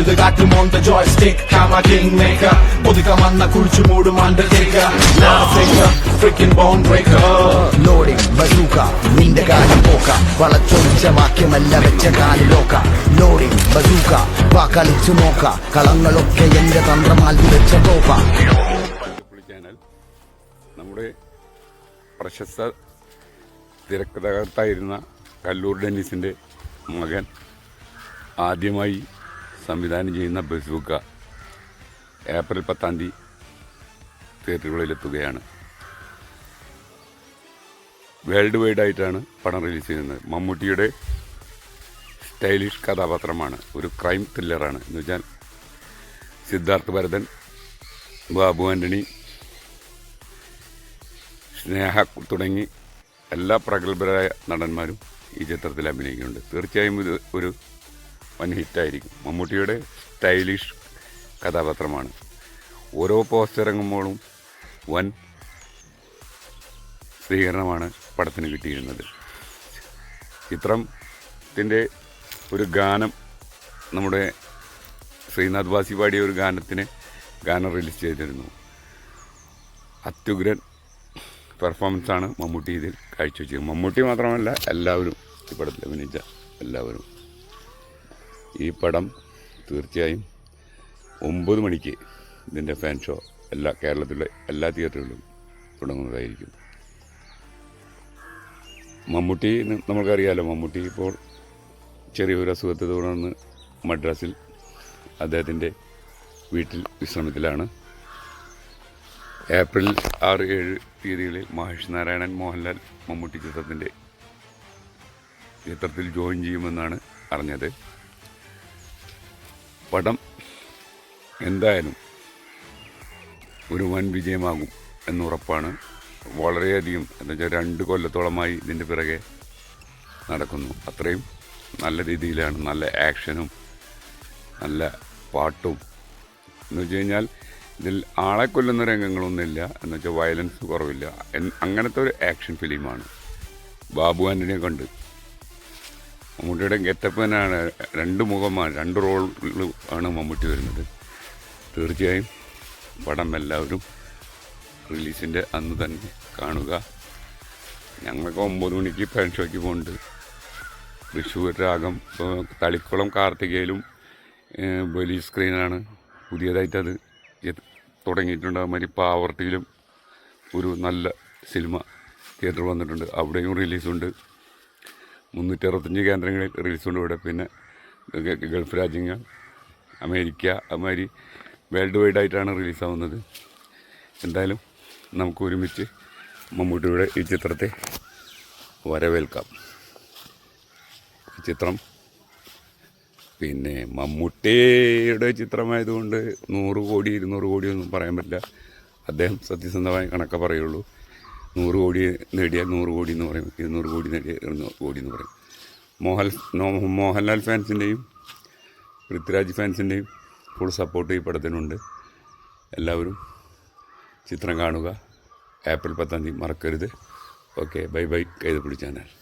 കരുത് കാറ്റും on the joystick ഹാമ king maker ഒതുക്ക വന്ന കുഴിച്ചു മൂടും undertaker freaking bone breaker loading bazooka നിന്റെ കാലം പോക്ക. വളച്ചൊടിച്ച വാക്യമല്ല വെച്ച കാലിലോക്ക ലോഡിംഗ് ബസൂക്ക വാ കളിച്ചു നോക്ക. കളങ്ങളൊക്കെ എന്റെ തന്ത്രമാൽ വിളിച്ച തോക്ക. നമ്മുടെ പ്രശസ്ത തിരക്കഥാകൃത്തായിരുന്ന കല്ലൂർ ഡെന്നിസിന്റെ മകൻ ആദ്യമായി സംവിധാനം ചെയ്യുന്ന ബസൂക്ക ഏപ്രിൽ പത്താം തീയതി തിയേറ്ററുകളിലെത്തുകയാണ്. വേൾഡ് വൈഡ് ആയിട്ടാണ് പടം റിലീസ് ചെയ്യുന്നത്. മമ്മൂട്ടിയുടെ സ്റ്റൈലിഷ് കഥാപാത്രമാണ്. ഒരു ക്രൈം ത്രില്ലറാണ്. എന്ന് വെച്ചാൽ സിദ്ധാർത്ഥ് ഭരതൻ ബാബു ആന്റണി സ്നേഹ തുടങ്ങി എല്ലാ പ്രഗത്ഭരായ നടന്മാരും ഈ ചിത്രത്തിൽ അഭിനയിക്കുന്നുണ്ട്. തീർച്ചയായും ഇത് ഒരു വൻ ഹിറ്റായിരിക്കും. മമ്മൂട്ടിയുടെ സ്റ്റൈലിഷ് കഥാപാത്രമാണ്. ഓരോ പോസ്റ്റർ ഇറങ്ങുമ്പോഴും വൻ സ്വീകരണമാണ് പടത്തിന് കിട്ടിയിരുന്നത്. ചിത്രത്തിന്റെ ഒരു ഗാനം നമ്മുടെ ശ്രീനാഥ് വാസി പാടിയ ഒരു ഗാനത്തിന് ഗാനം റിലീസ് ചെയ്തിരുന്നു. അത്യുഗ്രൻ പെർഫോമൻസാണ് മമ്മൂട്ടി ഇതിൽ കാഴ്ചവെച്ചത്. മമ്മൂട്ടി മാത്രമല്ല എല്ലാവരും ഈ പടത്തിൽ അഭിനയിച്ച എല്ലാവരും. ഈ പടം തീർച്ചയായും ഒമ്പത് മണിക്ക് ഇതിന്റെ ഫാൻ ഷോ എല്ലാ കേരളത്തിലെ എല്ലാ തിയേറ്ററുകളിലും തുടങ്ങുന്നതായിരിക്കും. മമ്മൂട്ടി നമുക്കറിയാലോ മമ്മൂട്ടി ഇപ്പോൾ ചെറിയൊരു അസുഖത്തെ തുടർന്ന് മദ്രാസിൽ അദ്ദേഹത്തിന്റെ വീട്ടിൽ വിശ്രമത്തിലാണ്. ഏപ്രിൽ ആറ് ഏഴ് തീയതികളിൽ മഹേഷ് നാരായണൻ മോഹൻലാൽ മമ്മൂട്ടി ചിത്രത്തിന്റെ ചിത്രത്തിൽ ജോയിൻ ചെയ്യുമെന്നാണ് അറിഞ്ഞത്. പടം എന്തായാലും ഒരു വൻ വിജയമാകും എന്നുറപ്പാണ്. വളരെയധികം എന്താ വെച്ചാൽ രണ്ട് കൊല്ലത്തോളമായി ഇതിന്റെ പിറകെ നടക്കുന്നു. അത്രയും നല്ല രീതിയിലാണ് നല്ല ആക്ഷനും നല്ല പാട്ടും. എന്ന് വെച്ച് കഴിഞ്ഞാൽ ഇതിൽ ആളെ കൊല്ലുന്ന രംഗങ്ങളൊന്നുമില്ല എന്ന് വെച്ചാൽ വയലൻസ് കുറവില്ല അങ്ങനത്തെ ഒരു ആക്ഷൻ ഫിലിമാണ് ബാബു ആന്റണിയെ കണ്ട് മമ്മൂട്ടിയുടെ ഗെറ്റപ്പ് തന്നെയാണ്. രണ്ട് മുഖമാണ് രണ്ട് റോൾ ആണ് മമ്മൂട്ടി വരുന്നത്. തീർച്ചയായും പടം എല്ലാവരും റിലീസിന്റെ അന്ന് തന്നെ കാണുക. ഞങ്ങൾക്ക് ഒമ്പത് മണിക്ക് ഫാൻ ഷോയ്ക്ക് പോകുന്നുണ്ട് തൃശ്ശൂർ രാഗം തളിക്കുളം കാർത്തികയിലും വലിയ സ്ക്രീനാണ്. പുതിയതായിട്ടത് തുടങ്ങിയിട്ടുണ്ട്. അതുമാതിരി പാവർട്ടിയിലും ഒരു നല്ല സിനിമ തിയേറ്റർ വന്നിട്ടുണ്ട്. അവിടെയും റിലീസുണ്ട്. മുന്നൂറ്റി അറുപത്തഞ്ച് കേന്ദ്രങ്ങളിൽ റിലീസുണ്ട് ഇവിടെ. പിന്നെ ഗൾഫ് രാജ്യങ്ങൾ അമേരിക്ക അതുമാതിരി വേൾഡ് വൈഡ് ആയിട്ടാണ് റിലീസാവുന്നത്. എന്തായാലും നമുക്ക് ഒരുമിച്ച് മമ്മൂട്ടിയുടെ ഈ ചിത്രത്തെ വരവേൽക്കാം. ചിത്രം പിന്നെ മമ്മൂട്ടിയുടെ ചിത്രമായതുകൊണ്ട് നൂറ് കോടി ഇരുന്നൂറ് കോടിയൊന്നും പറയാൻ പറ്റില്ല. അദ്ദേഹം സത്യസന്ധമായ കണക്കെ പറയുള്ളൂ. നൂറ് കോടി നേടിയാൽ നൂറ് കോടി എന്ന് പറയും. ഇരുന്നൂറ് കോടി നേടിയാൽ ഇരുന്നൂറ് കോടി എന്ന് പറയും. മോഹൻ മോഹൻലാൽ ഫാൻസിന്റെയും പൃഥ്വിരാജ് ഫാൻസിന്റെയും ഫുൾ സപ്പോർട്ട് ഈ പടത്തിനുണ്ട്. എല്ലാവരും ചിത്രം കാണുക. ഏപ്രിൽ പത്താം തീയതി മറക്കരുത്. Okay bye bye Kaithappidi channel